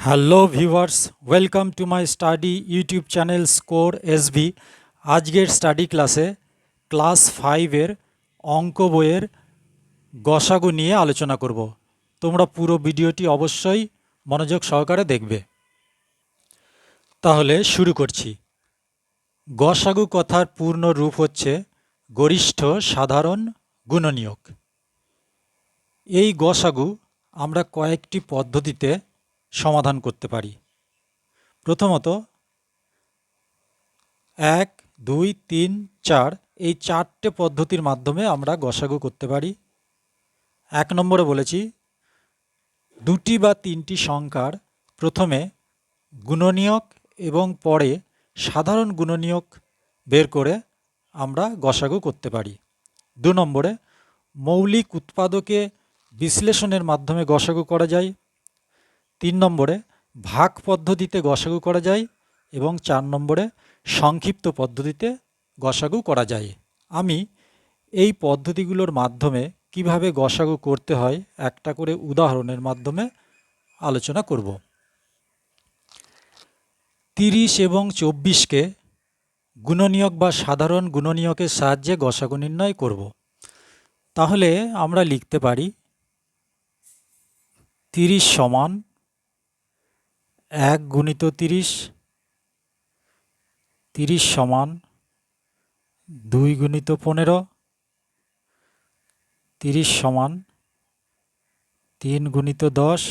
Hello viewers welcome to my study YouTube channel score SV আজকের study ক্লাসে class ফাইভের অঙ্ক বইয়ের গসাগু নিয়ে আলোচনা করব। তোমরা পুরো ভিডিওটি অবশ্যই মনোযোগ সহকারে দেখবে। তাহলে শুরু করছি। গসাগু কথার পূর্ণ রূপ হচ্ছে গরিষ্ঠ, সাধারণ, গুণনীয়ক। এই গসাগু আমরা কয়েকটি পদ্ধতিতে সমাধান করতে পারি। প্রথমত, এক, দুই, তিন, চার, এই চারটে পদ্ধতির মাধ্যমে আমরা গসাগু করতে পারি। এক নম্বরে বলেছি, দুটি বা তিনটি সংখ্যার প্রথমে গুণনীয়ক এবং পরে সাধারণ গুণনীয়ক বের করে আমরা গসাগু করতে পারি। দু নম্বরে, মৌলিক উৎপাদকে বিশ্লেষণের মাধ্যমে গসাগু করা যায়। তিন নম্বরে ভাগ পদ্ধতিতে গসাগু করা যায় এবং চার নম্বরে সংক্ষিপ্ত পদ্ধতিতে গসাগু করা যায়। আমি এই পদ্ধতিগুলোর মাধ্যমে কীভাবে গসাগু করতে হয় একটা করে উদাহরণের মাধ্যমে আলোচনা করব। তিরিশ এবং চব্বিশকে গুণনীয়ক বা সাধারণ গুণনীয়কের সাহায্যে গসাগু নির্ণয় করব। তাহলে আমরা লিখতে পারি তিরিশ সমান এক গুণিত তিরিশ তিরিশ সমান দুই গুণিত পনেরো, তিরিশ সমান তিন গুণিত দশ,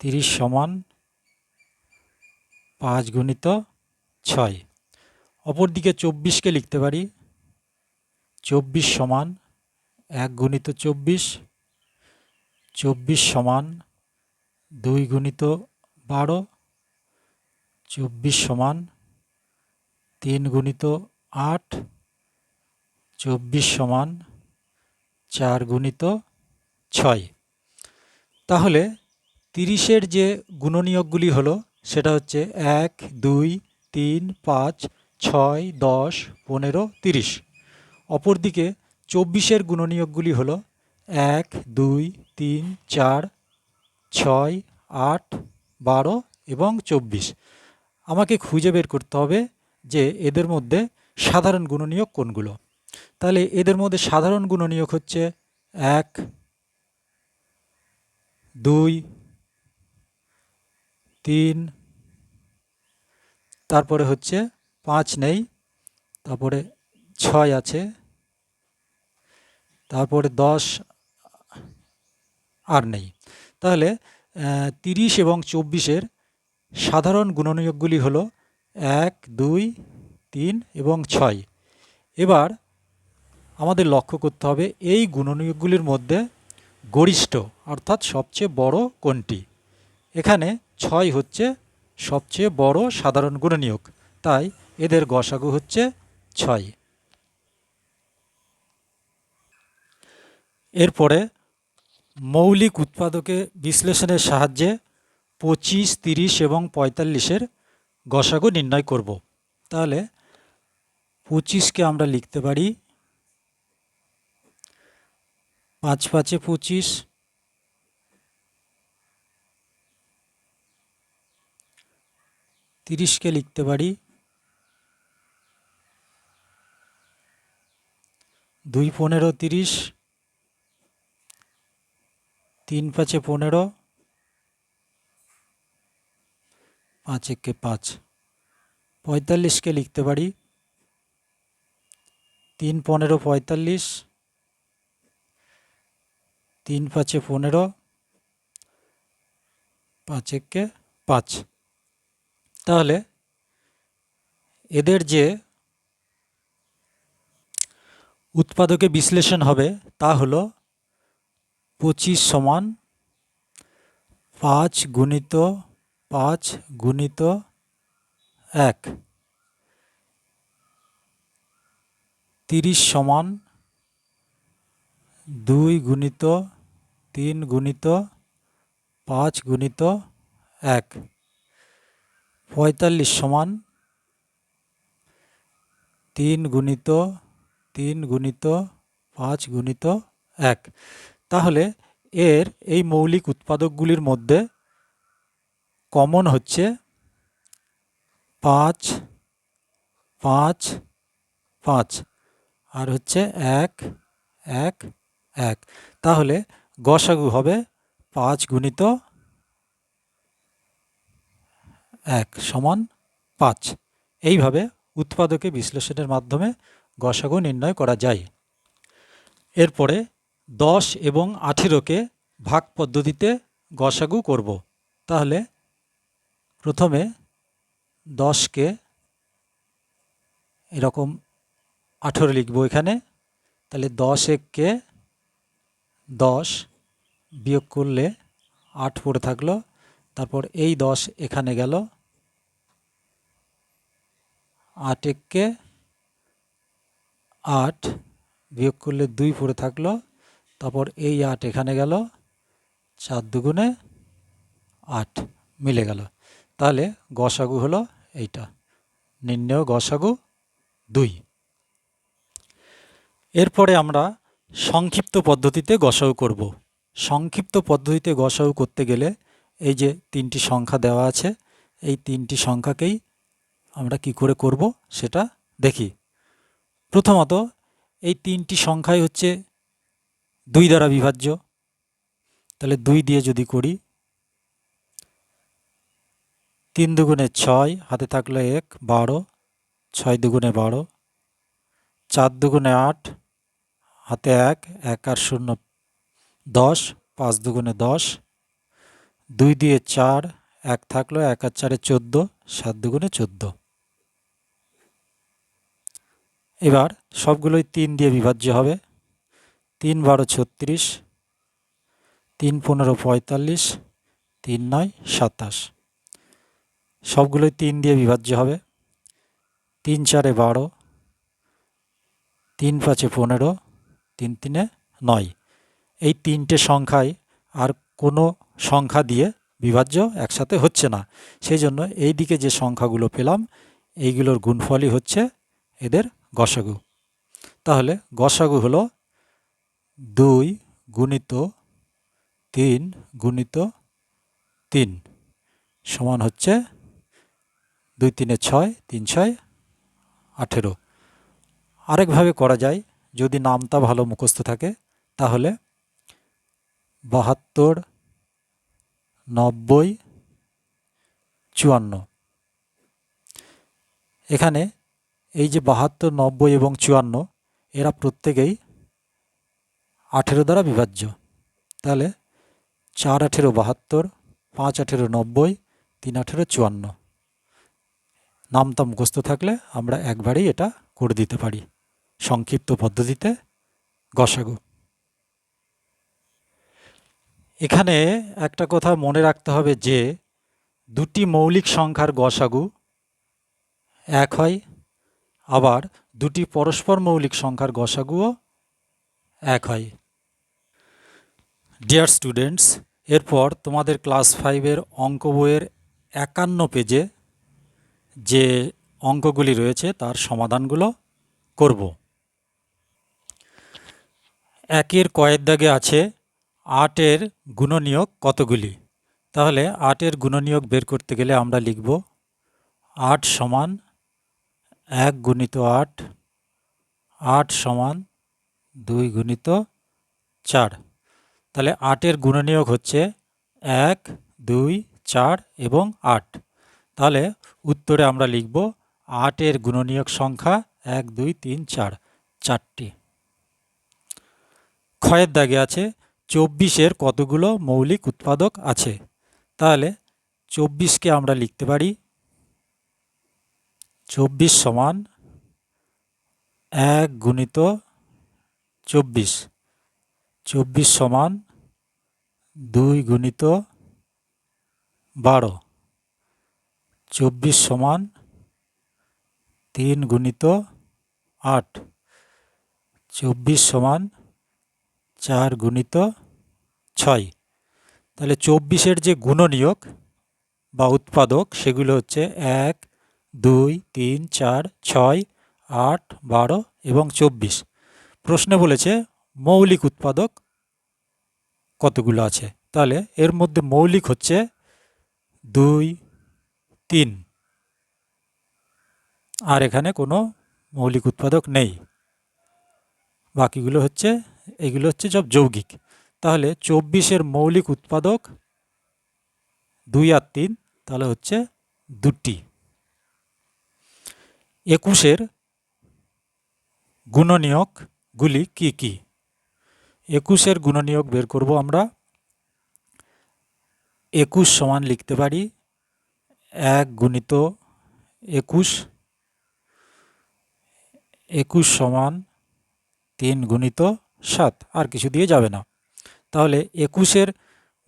তিরিশ সমান পাঁচ গুণিত ছয়। অপরদিকে চব্বিশকে লিখতে পারি। চব্বিশ সমান এক গুণিত চব্বিশ চব্বিশ সমান দুই গুণিত বারো, চব্বিশ সমান, তিন গুণিত আট, চব্বিশ সমান, চার গুণিত ছয়। তাহলে তিরিশের যে গুণনীয়কগুলি হলো, সেটা হচ্ছে এক, দুই, তিন, পাঁচ, ছয়, দশ, পনেরো, তিরিশ। অপরদিকে চব্বিশের গুণনীয়কগুলি হলো এক, দুই, তিন, চার, ছয় আট, বারো এবং চব্বিশ। আমাকে খুঁজে বের করতে হবে যে এদের মধ্যে সাধারণ গুণনীয়ক কোনগুলো। তাহলে এদের মধ্যে সাধারণ গুণনীয়ক হচ্ছে এক, দুই, তিন, তারপরে হচ্ছে পাঁচ নেই, তারপরে ছয় আছে, তারপরে দশ আর নেই। তাহলে তিরিশ এবং চব্বিশের সাধারণ গুণনীয়কগুলি হল এক, দুই, তিন এবং ছয়। এবার আমাদের লক্ষ্য করতে হবে এই গুণনীয়কগুলির মধ্যে গরিষ্ঠ, অর্থাৎ সবচেয়ে বড় কোনটি? এখানে ছয় হচ্ছে সবচেয়ে বড় সাধারণ গুণনীয়ক, তাই এদের গসাগু হচ্ছে ছয়। এরপরে মৌলিক উৎপাদকে বিশ্লেষণের সাহায্যে পঁচিশ, তিরিশ এবং পঁয়তাল্লিশের গসাগু নির্ণয় করব। তাহলে পঁচিশকে আমরা লিখতে পারি পাঁচ পাঁচে পঁচিশ, তিরিশকে লিখতে পারি দুই পনেরো তিরিশ তিন পাঁচে পনেরো, পাঁচ একে পাঁচ। পঁয়তাল্লিশকে লিখতে পারি। তিন পনেরো পঁয়তাল্লিশ, তিন পাঁচে পনেরো, পাঁচ একে পাঁচ। তাহলে এদের যে উৎপাদকে বিশ্লেষণ হবে তা হলো পঁচিশ সমান পাঁচ গুণিত পাঁচ গুণিত এক। তিরিশ সমান দুই গুণিত, তিন গুণিত, পাঁচ গুণিত এক। পঁয়তাল্লিশ সমান তিন গুণিত তিন গুণিত, পাঁচ গুণিত এক। তাহলে এর এই মৌলিক উৎপাদকগুলির মধ্যে কমন হচ্ছে পাঁচ পাঁচ পাঁচ আর হচ্ছে এক এক এক। তাহলে গসাগু হবে পাঁচ গুণিত এক সমান পাঁচ। এইভাবে উৎপাদকে বিশ্লেষণের মাধ্যমে গসাগু নির্ণয় করা যায়। এরপরে দশ এবং আঠেরোকে ভাগ পদ্ধতিতে গসাগু করব। তাহলে প্রথমে দশকে এরকম আঠেরো লিখব এখানে। তাহলে দশ এককে দশ বিয়োগ করলে আট পড়ে থাকল। তারপর এই দশ এখানে গেল। আট এককে আট বিয়োগ করলে দুই পড়ে থাকল। তারপর এই আট এখানে গেল, চার দুগুণে আট মিলে গেল। তাহলে গসাগু হলো এইটা, নির্ণয় গসাগু দুই। এরপরে আমরা সংক্ষিপ্ত পদ্ধতিতে গসাগু করব। সংক্ষিপ্ত পদ্ধতিতে গসাউ করতে গেলে এই যে তিনটি সংখ্যা দেওয়া আছে, এই তিনটি সংখ্যাকেই আমরা কি করে করব সেটা দেখি। প্রথমত এই তিনটি সংখ্যাই হচ্ছে দুই দ্বারা বিভাজ্য। তাহলে দুই দিয়ে যদি করি, তিন দুগুণে ছয়, হাতে থাকলে এক, বারো, ছয় দুগুণে বারো, চার দুগুণে আট, হাতে এক এক আর শূন্য দশ, পাঁচ দুগুণে দশ, দুই দিয়ে চার, এক থাকল এক আর চারে চোদ্দ, সাত দুগুণে চোদ্দ। এবার সবগুলোই তিন দিয়ে বিভাজ্য হবে। তিন বারো ছত্রিশ, তিন পনেরো পঁয়তাল্লিশ, তিন নয় সাতাশ। সবগুলোই তিন দিয়ে বিভাজ্য হবে। তিন চারে বারো, তিন পাঁচে পনেরো, তিন তিনে নয়। এই তিনটে সংখ্যায় আর কোনো সংখ্যা দিয়ে বিভাজ্য একসাথে হচ্ছে না। সেই জন্য এই দিকে যে সংখ্যাগুলো পেলাম, এইগুলোর গুণফলই হচ্ছে এদের গসাগু। তাহলে গসাগু হলো দুই গুণিত তিন গুণিত তিন সমান হচ্ছে দুই তিনে ছয়, তিন ছয়, আঠেরো। আরেকভাবে করা যায়, যদি নামটা ভালো মুখস্থ থাকে, তাহলে বাহাত্তর, নব্বই, চুয়ান্ন। এখানে এই যে বাহাত্তর, নব্বই এবং চুয়ান্ন, এরা প্রত্যেকেই আঠেরো দ্বারা বিভাজ্য। তাহলে চার আঠেরো বাহাত্তর, পাঁচ আঠেরো নব্বই, তিন আঠেরো চুয়ান্ন। নামতা মুখস্থ থাকলে আমরা একবারেই এটা করে দিতে পারি সংক্ষিপ্ত পদ্ধতিতে গসাগু। এখানে একটা কথা মনে রাখতে হবে যে দুটি মৌলিক সংখ্যার গসাগু এক হয়, আবার দুটি পরস্পর মৌলিক সংখ্যার গসাগুও এক হয়। ডিয়ার স্টুডেন্টস এরপর তোমাদের ক্লাস ফাইভের অঙ্ক বইয়ের একান্ন পেজে যে অঙ্কগুলি রয়েছে, তার সমাধানগুলো করব। একের কয়ের দাগে আছে আটের গুণনীয়ক কতগুলি? তাহলে আটের গুণনীয়ক বের করতে গেলে আমরা লিখব আট সমান এক গুণিত আট আট সমান দুই গুণিত চার। তাহলে আটের গুণনীয়ক হচ্ছে এক, দুই, চার এবং আট। তাহলে উত্তরে আমরা লিখব আটের গুণনীয়ক সংখ্যা এক, দুই, তিন, চার, চারটি। ক্ষয়ের দাগে আছে চব্বিশের কতগুলো মৌলিক উৎপাদক আছে? তাহলে চব্বিশকে আমরা লিখতে পারি চব্বিশ সমান এক গুণিত চব্বিশ। চব্বিশ সমান দুই গুণিত বারো। চব্বিশ সমান তিন গুণিত আট। চব্বিশ সমান চার গুণিত ছয়। তাহলে চব্বিশের যে গুণনীয়ক বা উৎপাদক সেগুলো হচ্ছে এক, দুই, তিন, চার, ছয়, আট, বারো এবং চব্বিশ। প্রশ্নে বলেছে মৌলিক উৎপাদক কতগুলো আছে? তাহলে এর মধ্যে মৌলিক হচ্ছে দুই, তিন। আর এখানে কোনো মৌলিক উৎপাদক নেই। বাকিগুলো হচ্ছে, এগুলো হচ্ছে সব যৌগিক। তাহলে চব্বিশের মৌলিক উৎপাদক দুই আর তিন, তাহলে হচ্ছে দুটি। একুশের গুণনীয়কগুলি কি কি? একুশের গুণনীয়ক বের করব আমরা। একুশ সমান লিখতে পারি এক গুণিত একুশ। একুশ সমান তিন গুণিত সাত, আর কিছু দিয়ে যাবে না। তাহলে একুশের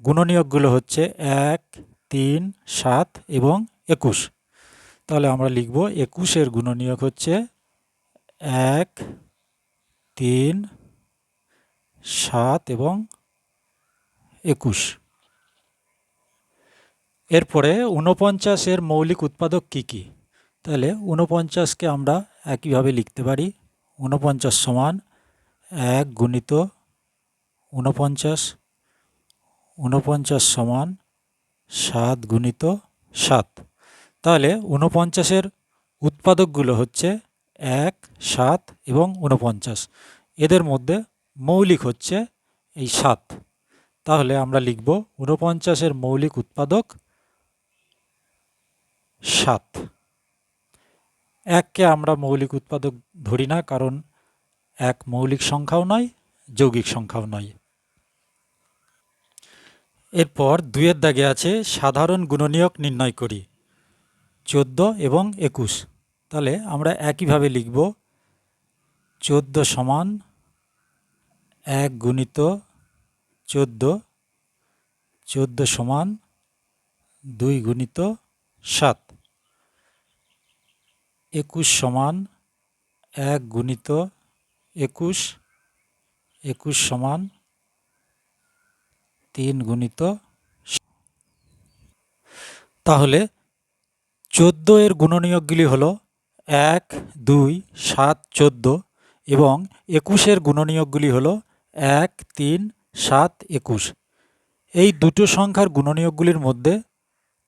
গুণনীয়কগুলো হচ্ছে এক, তিন, সাত এবং একুশ। তাহলে আমরা লিখব একুশের গুণনীয়ক হচ্ছে এক, তিন সাত এবং একুশ। এরপরে ঊনপঞ্চাশের মৌলিক উৎপাদক কি কি? তাহলে ঊনপঞ্চাশকে আমরা একইভাবে লিখতে পারি। ঊনপঞ্চাশ সমান এক গুণিত ঊনপঞ্চাশ। ঊনপঞ্চাশ সমান সাত গুণিত সাত। তাহলে ঊনপঞ্চাশের উৎপাদকগুলো হচ্ছে এক, সাত এবং ঊনপঞ্চাশ। এদের মধ্যে মৌলিক হচ্ছে এই সাত তাহলে আমরা লিখব ঊনপঞ্চাশের মৌলিক উৎপাদক সাত এককে আমরা মৌলিক উৎপাদক ধরি না, কারণ এক মৌলিক সংখ্যাও নয়, যৌগিক সংখ্যাও নয়। এরপর দুয়ের দাগে আছে সাধারণ গুণনীয়ক নির্ণয় করি, চোদ্দ এবং একুশ। তাহলে আমরা একইভাবে লিখব চোদ্দ সমান এক গুণিত চোদ্দ, চোদ্দ সমান দুই গুণিত সাত। একুশ সমান এক গুণিত একুশ একুশ সমান তিন গুণিত তাহলে চোদ্দ এর গুণনীয়কগুলি হলো এক, দুই, সাত, চোদ্দ এবং একুশের গুণনীয়কগুলি হলো এক, তিন, সাত, একুশ। এই দুটো সংখ্যার গুণনীয়কগুলির মধ্যে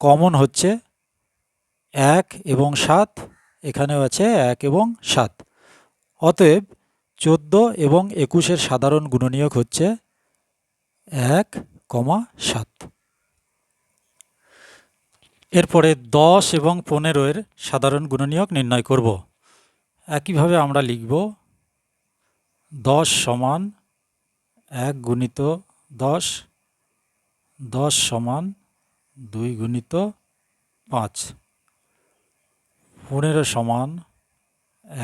কমন হচ্ছে এক এবং সাত, এখানেও আছে এক এবং সাত। অতএব চোদ্দ এবং একুশের সাধারণ গুণনীয়ক হচ্ছে এক, কমা সাত। এরপরে দশ এবং পনেরোয়ের সাধারণ গুণনীয়ক নির্ণয় করব। একইভাবে আমরা লিখব দশ সমান এক গুণিত দশ দশ সমান দুই গুণিত পাঁচ। পনেরো সমান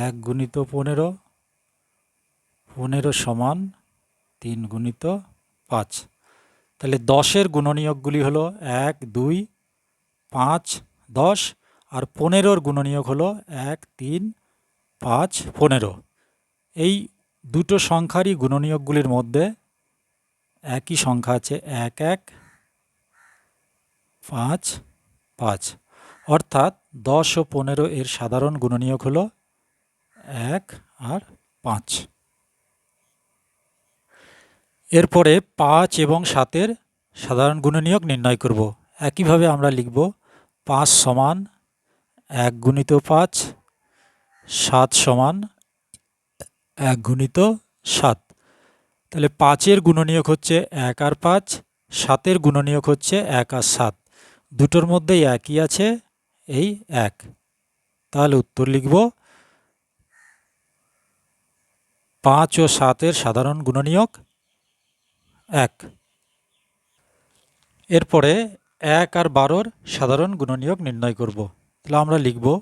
এক গুণিত পনেরো পনেরো সমান তিন গুণিত পাঁচ। তাহলে দশের গুণনীয়কগুলি হলো এক, দুই, পাঁচ, দশ, আর পনেরোর গুণনীয়ক হলো এক, তিন, পাঁচ, পনেরো। এই দুটো সংখ্যারই গুণনীয়কগুলির মধ্যে একই সংখ্যা আছে এক এক, পাঁচ পাঁচ। অর্থাৎ দশ ও পনেরো এর সাধারণ গুণনীয়ক হল এক আর পাঁচ। এরপরে পাঁচ এবং সাতের সাধারণ গুণনীয়ক নির্ণয় করব। একইভাবে আমরা লিখব পাঁচ সমান এক গুণিত পাঁচ, সাত সমান এক গুণিত সাত। তাহলে পাঁচের গুণনীয়ক হচ্ছে এক আর পাঁচ, সাতের গুণনীয়ক হচ্ছে এক আর সাত। দুটোর মধ্যেই একই আছে, এই এক। তাহলে উত্তর লিখব, পাঁচ ও সাতের সাধারণ গুণনীয়ক এক। এরপরে এক আর বারোর সাধারণ গুণনীয়ক নির্ণয় করব। তাহলে আমরা লিখব,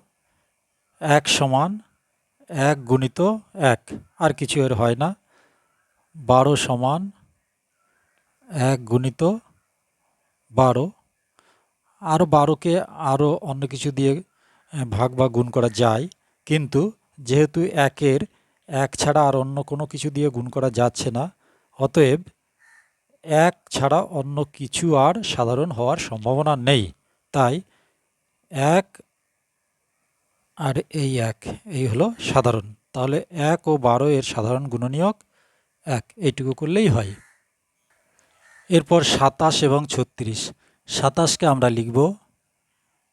এক সমান এক গুণিত এক। আর কিছু এর হয় না। বারো সমান এক গুণিত বারো। আরও বারোকে আরও অন্য কিছু দিয়ে ভাগ বা গুণ করা যায়। কিন্তু যেহেতু একের এক ছাড়া আর অন্য কোনো কিছু দিয়ে গুণ করা যাচ্ছে না, অতএব এক ছাড়া অন্য কিছু আর সাধারণ হওয়ার সম্ভাবনা নেই। তাই এক আর এই এক, এই হলো সাধারণ। তাহলে এক ও বারো এর সাধারণ গুণনীয়ক এক, এইটুকু করলেই হয়। এরপর সাতাশ এবং ছত্রিশ। সাতাশকে আমরা লিখব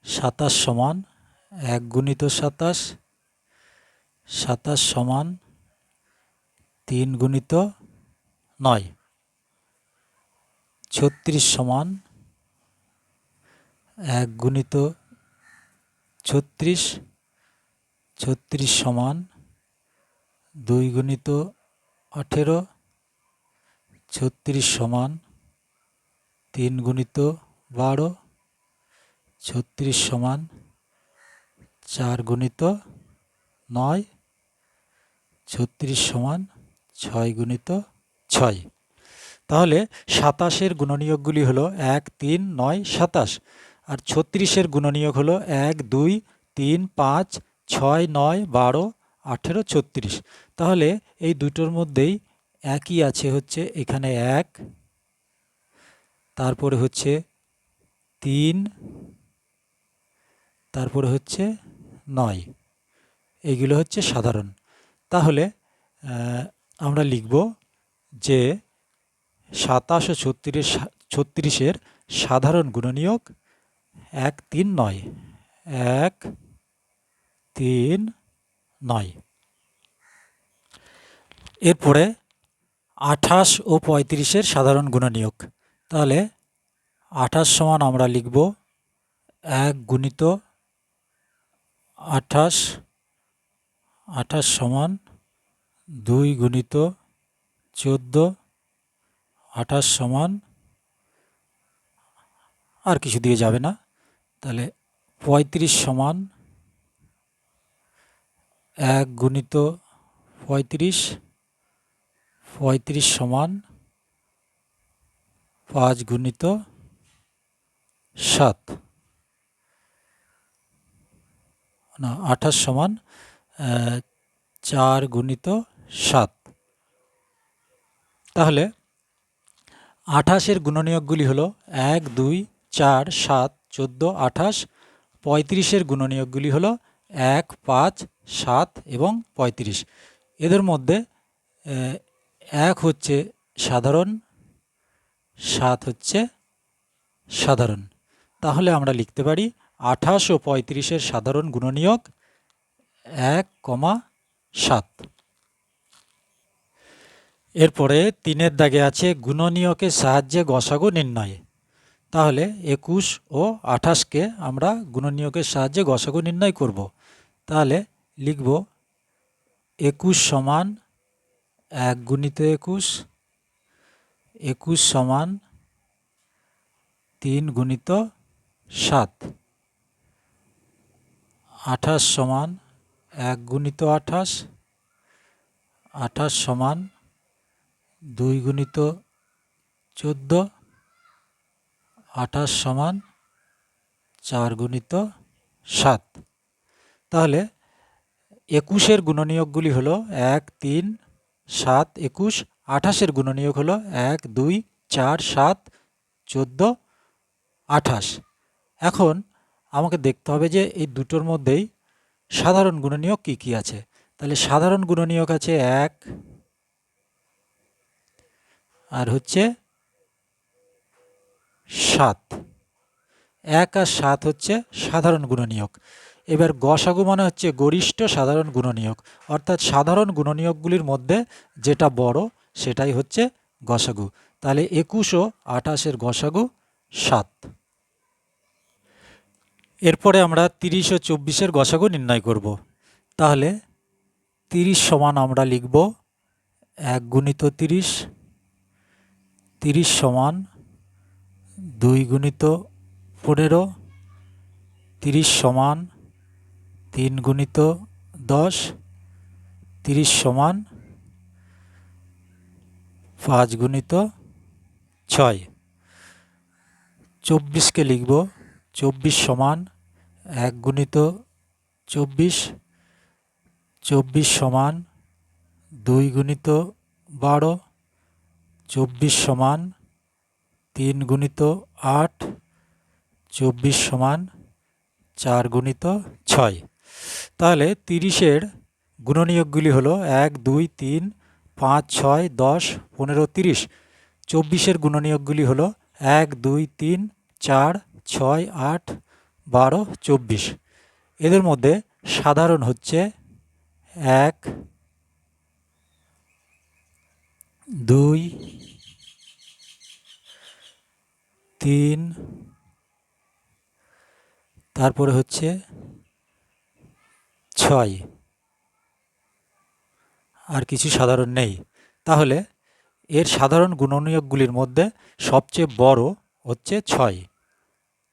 সাতাশ সমান এক গুণিত সাতাশ। সাতাশ সমান তিন গুণিত নয়। ছত্রিশ সমান এক গুণিত ছত্রিশ ছত্রিশ সমান দুই গুণিত আঠেরো, ছত্রিশ সমান তিন গুণিত বারো, ছত্রিশ সমান চার গুণিত নয়, ছত্রিশ সমান ছয় গুণিত ছয়। তাহলে সাতাশের গুণনীয়কগুলি হলো এক, তিন, নয়, সাতাশ। আর ছত্রিশের গুণনীয়ক হলো এক, দুই, তিন, পাঁচ ছয়, নয়, বারো, আঠেরো, ছত্রিশ। তাহলে এই দুটোর মধ্যেই একই আছে হচ্ছে, এখানে এক, তারপরে হচ্ছে তিন, তারপরে হচ্ছে নয়। এইগুলো হচ্ছে সাধারণ। তাহলে আমরা লিখব যে সাতাশ ও ছত্রিশ, ছত্রিশের সাধারণ গুণনীয়ক এক, তিন, নয়। এক তিন, নয়। এরপরে আঠাশ ও পঁয়ত্রিশের সাধারণ গুণনীয়ক। তাহলে আঠাশ সমান আমরা লিখব এক গুণিত আঠাশ আঠাশ সমান দুই গুণিত চোদ্দ, আঠাশ সমান আর কিছু দিয়ে যাবে না। তাহলে পঁয়ত্রিশ সমান এক গুণিত পঁয়ত্রিশ পঁয়ত্রিশ সমান পাঁচ গুণিত সাত। না, আঠাশ সমান চার গুণিত সাত। তাহলে আঠাশের গুণনীয়কগুলি হলো এক, দুই, চার, সাত, চোদ্দ, আঠাশ। পঁয়ত্রিশের গুণনীয়কগুলি হলো এক, পাঁচ, সাত এবং পঁয়ত্রিশ। এদের মধ্যে এক হচ্ছে সাধারণ, সাত হচ্ছে সাধারণ। তাহলে আমরা লিখতে পারি আঠাশ ও পঁয়ত্রিশের সাধারণ গুণনীয়ক এক, কমা, সাত। এরপরে তিনের দাগে আছে গুণনীয়কের সাহায্যে গসাগু নির্ণয়। তাহলে একুশ ও আঠাশকে আমরা গুণনীয়কের সাহায্যে গসাগু নির্ণয় করব। তাহলে লিখব একুশ সমান এক গুণিত একুশ একুশ সমান তিন গুণিত সাত। আঠাশ সমান এক গুণিত আঠাশ আঠাশ সমান দুই গুণিত চোদ্দ, আঠাশ সমান চার গুণিত সাত। তাহলে একুশের গুণনীয়কগুলি হলো এক, তিন, সাত, একুশ, আঠাশের গুণনীয়ক হলো এক, দুই, চার, সাত, চোদ্দ, আঠাশ। এখন আমাকে দেখতে হবে যে এই দুটোর মধ্যেই সাধারণ গুণনীয়ক কী কী আছে। তাহলে সাধারণ গুণনীয়ক আছে এক, আর হচ্ছে সাত। এক আর সাত হচ্ছে সাধারণ গুণনীয়ক। এবার গসাগু মানে হচ্ছে গরিষ্ঠ সাধারণ গুণনীয়ক। অর্থাৎ সাধারণ গুণনীয়কগুলির মধ্যে যেটা বড়, সেটাই হচ্ছে গসাগু। তাহলে একুশ ও আঠাশের গসাগু সাত। এরপরে আমরা তিরিশ ও চব্বিশের গসাগু নির্ণয় করব। তাহলে তিরিশ সমান আমরা লিখব এক গুণিত তিরিশ। তিরিশ সমান দুই গুণিত পনেরো। তিরিশ সমান তিন গুণিত দশ, তিরিশ সমান পাঁচ গুণিত ছয়। চব্বিশকে লিখব, চব্বিশ সমান এক গুণিত চব্বিশ চব্বিশ সমান দুই গুণিত বারো, চব্বিশ সমান তিন গুণিত আট, চব্বিশ সমান চার গুণিত ছয়। তাহলে তিরিশের গুণনীয়কগুলি হলো এক, দুই, তিন, পাঁচ, ছয়, দশ, পনেরো, তিরিশ। চব্বিশের গুণনীয়কগুলি হলো এক, দুই, তিন, চার, ছয়, আট, বারো, চব্বিশ। এদের মধ্যে সাধারণ হচ্ছে এক, দুই, তিন, তারপরে হচ্ছে ছয় আর কিছু সাধারণ নেই। তাহলে এর সাধারণ গুণনীয়কগুলির মধ্যে সবচেয়ে বড় হচ্ছে ছয়।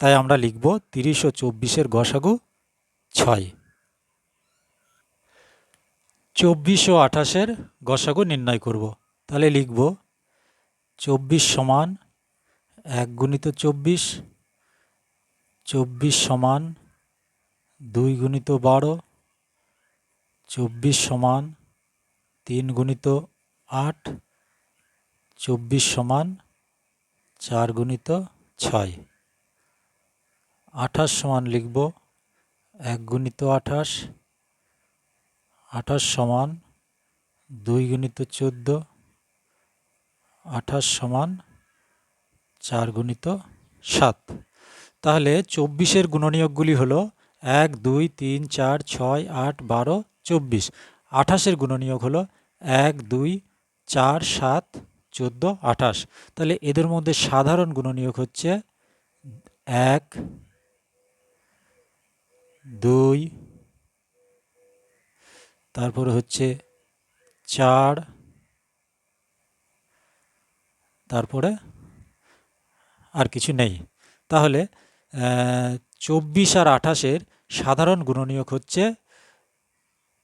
তাই আমরা লিখব তিরিশ ও চব্বিশের গসাগু ছয়। চব্বিশ ও আঠাশের গসাগু নির্ণয় করব। তাহলে লিখব চব্বিশ সমান এক গুণিত চব্বিশ চব্বিশ সমান দুই গুণিত বারো চব্বিশ সমান তিন গুণিত আট, চব্বিশ সমান চার গুণিত ছয়। আঠাশ সমান লিখব, এক গুণিত আঠাশ আঠাশ সমান দুই গুণিত চোদ্দ, আঠাশ সমান চার গুণিত সাত। তাহলে চব্বিশের গুণনীয়কগুলি হলো এক, দুই, তিন, চার, ছয়, আট, বারো চব্বিশ। আঠাশের গুণনীয়ক হলো এক, দুই, চার, সাত, চোদ্দ, আঠাশ। তাহলে এদের মধ্যে সাধারণ গুণনীয়ক হচ্ছে এক, দুই, তারপরে হচ্ছে চার, তারপরে আর কিছু নেই। তাহলে চব্বিশ আর আঠাশের সাধারণ গুণনীয়ক হচ্ছে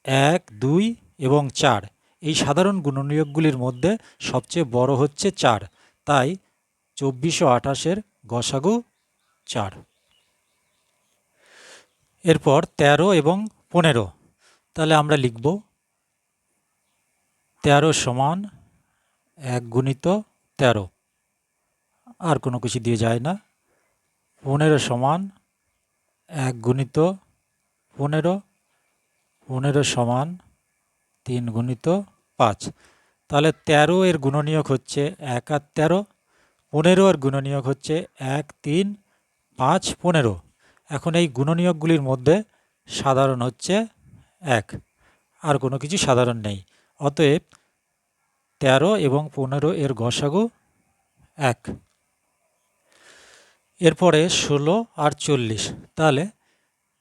এক, দুই এবং চার। এই সাধারণ গুণনীয়কগুলির মধ্যে সবচেয়ে বড় হচ্ছে চার। তাই চব্বিশ ও আঠাশের গসাগু চার। এরপর ১৩ এবং পনেরো। তাহলে আমরা লিখব তেরো সমান এক গুণিত তেরো। আর কোনো কিছু দিয়ে যায় না। পনেরো সমান এক গুণিত পনেরো পনেরো সমান তিন গুণিত পাঁচ। তাহলে তেরো এর গুণনীয়ক হচ্ছে এক আর তেরো, পনেরো এর গুণনীয়ক হচ্ছে এক, তিন, পাঁচ, পনেরো। এখন এই গুণনীয়কগুলির মধ্যে সাধারণ হচ্ছে এক, আর কোনো কিছু সাধারণ নেই। অতএব তেরো এবং পনেরো এর গসাগু এক। এরপরে ষোলো আর চল্লিশ, তাহলে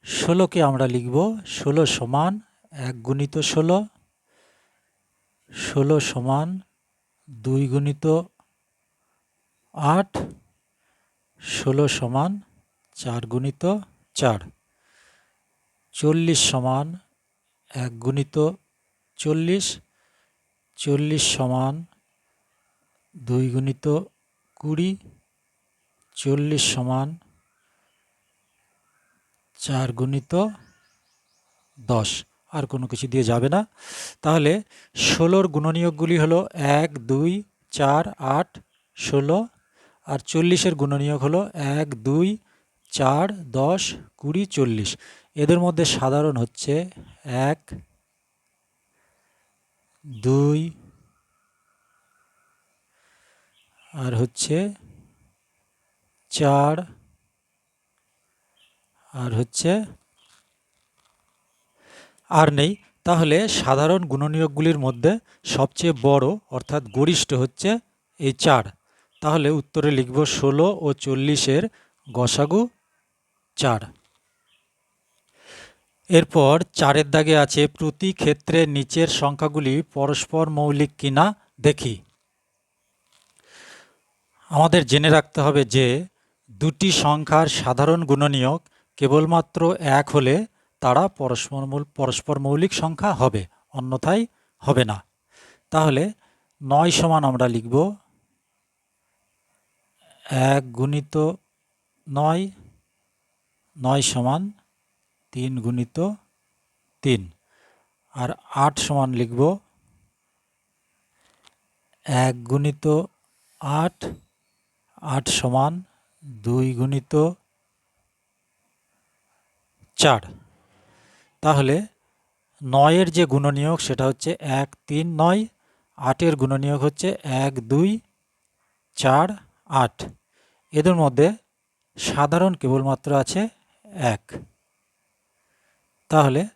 ষোলোকে আমরা লিখব ষোলো সমান এক গুণিত ষোলো। ষোলো সমান দুই গুণিত আট। ষোলো সমান চার গুণিত চার। চল্লিশ সমান এক গুণিত চল্লিশ। চল্লিশ সমান দুই গুণিত কুড়ি। চল্লিশ সমান চার গুণিত দশ। আর কোনো কিছু দিয়ে যাবে না। তাহলে ষোলোর গুণনীয়কগুলি হলো এক, দুই, চার, আট, ষোলো। আর চল্লিশের গুণনীয়ক হলো এক, দুই, চার, দশ, কুড়ি, চল্লিশ। এদের মধ্যে সাধারণ হচ্ছে এক, দুই, আর হচ্ছে চার আর হচ্ছে আর নেই। তাহলে সাধারণ গুণনীয়কগুলির মধ্যে সবচেয়ে বড় অর্থাৎ গরিষ্ঠ হচ্ছে এই চার। তাহলে উত্তরে লিখব ষোলো ও চল্লিশের গসাগু চার। এরপর চারের দাগে আছে, প্রতি ক্ষেত্রে নিচের সংখ্যাগুলি পরস্পর মৌলিক কিনা দেখি। আমাদের জেনে রাখতে হবে যে দুটি সংখ্যার সাধারণ গুণনীয়ক কেবলমাত্র এক হলে তারা পরস্পর পরস্পর মৌলিক সংখ্যা হবে, অন্যথায় হবে না। তাহলে নয় সমান আমরা লিখব এক গুণিত নয় নয় সমান তিন গুণিত তিন। আর আট সমান লিখব এক গুণিত আট আট সমান দুই গুণিত চার। তাহলে নয়ের যে গুণনীয়ক সেটা হচ্ছে এক, তিন, নয়, আটের গুণনীয়ক হচ্ছে এক, দুই, চার, আট। এদের মধ্যে সাধারণ কেবলমাত্র আছে এক। তাহলে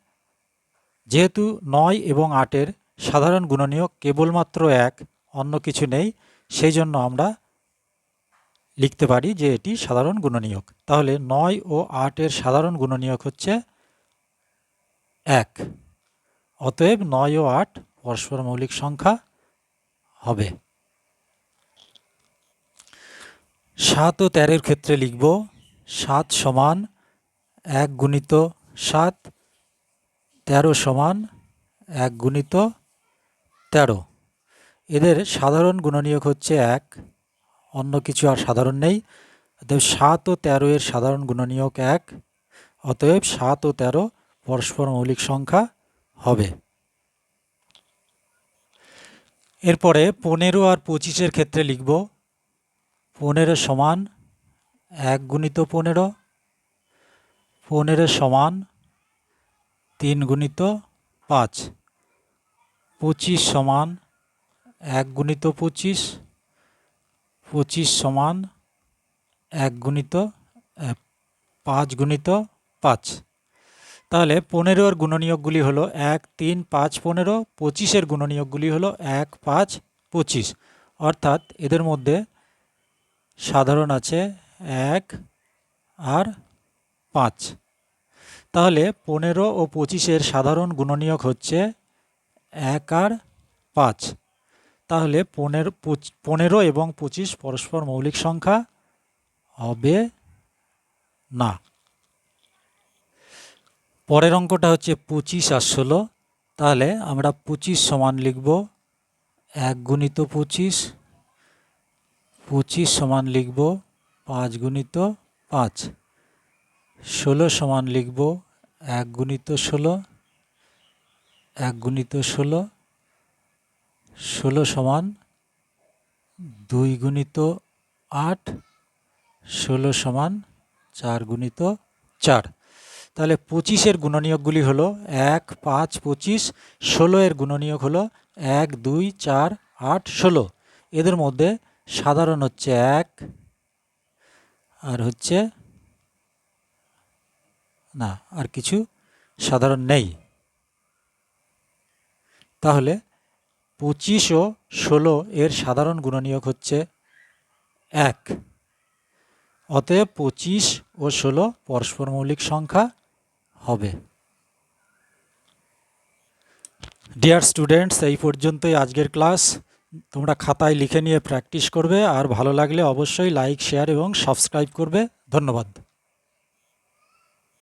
যেহেতু নয় এবং আটের সাধারণ গুণনীয়ক কেবলমাত্র এক, অন্য কিছু নেই, সেই জন্য আমরা লিখতে পারি যে এটি সাধারণ গুণনীয়ক। তাহলে নয় ও আটের সাধারণ গুণনীয়ক হচ্ছে এক। অতএব নয় ও আট পরস্পর মৌলিক সংখ্যা হবে। সাত ও তেরোর ক্ষেত্রে লিখব সাত সমান এক গুণিত সাত, তেরো সমান এক গুণিত তেরো। এদের সাধারণ গুণনীয়ক হচ্ছে এক। অন্য কিছু আর সাধারণ নেই। অতএব সাত ও তেরো এর সাধারণ গুণনীয়ক এক। অতএব সাত ও তেরো পরস্পর মৌলিক সংখ্যা হবে। এরপরে পনেরো আর পঁচিশের ক্ষেত্রে লিখব। পনেরো সমান এক গুণিত পনেরো। পনেরো সমান তিন গুণিত পাঁচ। পঁচিশ সমান এক গুণিত পঁচিশ। পঁচিশ সমান এক গুণিত পাঁচ গুণিত পাঁচ। তাহলে পনেরোর গুণনীয়কগুলি হলো এক, তিন, পাঁচ, পনেরো, পঁচিশের গুণনীয়কগুলি হলো এক, পাঁচ, পঁচিশ। অর্থাৎ এদের মধ্যে সাধারণ আছে এক আর পাঁচ। তাহলে পনেরো ও পঁচিশের সাধারণ গুণনীয়ক হচ্ছে এক আর পাঁচ। তাহলে পনেরো পনেরো এবং পঁচিশ পরস্পর মৌলিক সংখ্যা হবে না। পরের অঙ্কটা হচ্ছে পঁচিশ আর ষোলো। তাহলে আমরা পঁচিশ সমান লিখব এক গুণিত পঁচিশ। পঁচিশ সমান লিখব পাঁচ গুণিত পাঁচ। ষোলো সমান লিখব এক গুণিত ষোলো। এক গুণিত ষোলো ষোলো সমান দুই গুণিত আট, ষোলো সমান চার গুণিত চার। তাহলে পঁচিশের গুণনীয়কগুলি হলো এক, পাঁচ, পঁচিশ ষোলো এর গুণনীয়ক হলো এক, দুই, চার, আট, ষোলো। এদের মধ্যে সাধারণ হচ্ছে এক, আর হচ্ছে না, আর কিছু সাধারণ নেই। তাহলে পঁচিশ ও ষোলো এর সাধারণ গুণনীয়ক হচ্ছে এক। অতএব পঁচিশ ও ষোলো পরস্পর মৌলিক সংখ্যা হবে। ডিয়ার স্টুডেন্টস এই পর্যন্তই আজকের ক্লাস। তোমরা খাতায় লিখে নিয়ে প্র্যাকটিস করবে। আর ভালো লাগলে অবশ্যই লাইক শেয়ার এবং সাবস্ক্রাইব করবে। ধন্যবাদ।